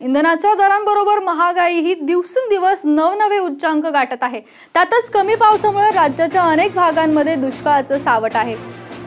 इंधनाच्या दरांबरोबर महागाई ही दिवसेंदिवस नवनवे उच्चांक गाठत आहे. त्यातच कमी पावसामुळे राज्याच्या अनेक भागांमध्ये दुष्काळाचं सावट आहे.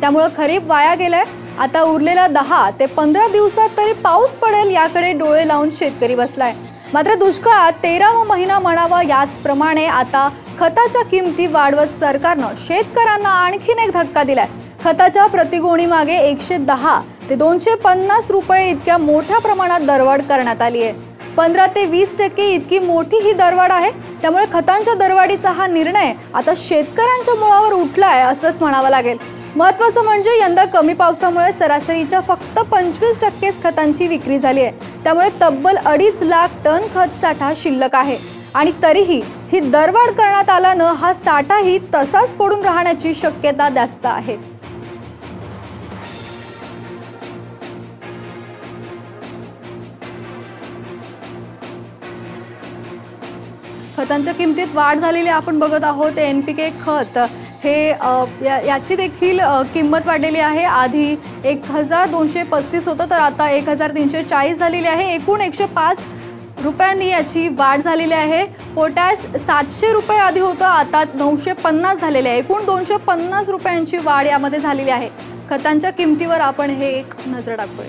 त्यामुळं खरीप वाया गेलाय. आता उरलेला दहा ते पंधरा दिवसात तरी पाऊस पडेल याकडे डोळे लावून शेतकरी बसलाय. मात्र दुष्काळात तेरावा महिना म्हणावा याचप्रमाणे आता खताच्या किमती वाढवत सरकारनं शेतकऱ्यांना आणखीन एक धक्का दिलाय. खताच्या प्रतिगोणीमागे एकशे दहा ते दोनशे पन्नास रुपये इतक्या मोठ्या प्रमाणात दरवाढ करण्यात आली आहे. पंधरा ते वीस टक्के इतकी मोठी ही दरवाढ आहे. त्यामुळे खतांच्या दरवाढीचा हा निर्णय आता शेतकऱ्यांच्या मुळावर उठला आहे असंच म्हणावं लागेल. महत्वाचं म्हणजे यंदा कमी पावसामुळे सरासरीच्या फक्त पंचवीस टक्केच खतांची विक्री झाली आहे. त्यामुळे तब्बल अडीच लाख टन खत साठा शिल्लक आहे. आणि तरीही ही दरवाढ करण्यात आल्यानं हा साठाही तसाच पडून राहण्याची शक्यता जास्त आहे. खतांच्या किमतीत वाढ झालेली आपण बघत आहोत. एन पी के खत हे या याची देखील किंमत वाढलेली आहे. आधी एक हजार दोनशे पस्तीस होतं तर आता एक हजार तीनशे चाळीस झालेली आहे. एकूण एकशे पाच रुपयांनी याची वाढ झालेली आहे. पोटॅश सातशे रुपये आधी होतं आता नऊशे पन्नास झालेले आहे. एकूण दोनशे पन्नास रुपयांची वाढ यामध्ये झालेली आहे. खतांच्या किमतीवर आपण हे एक नजर टाकतोय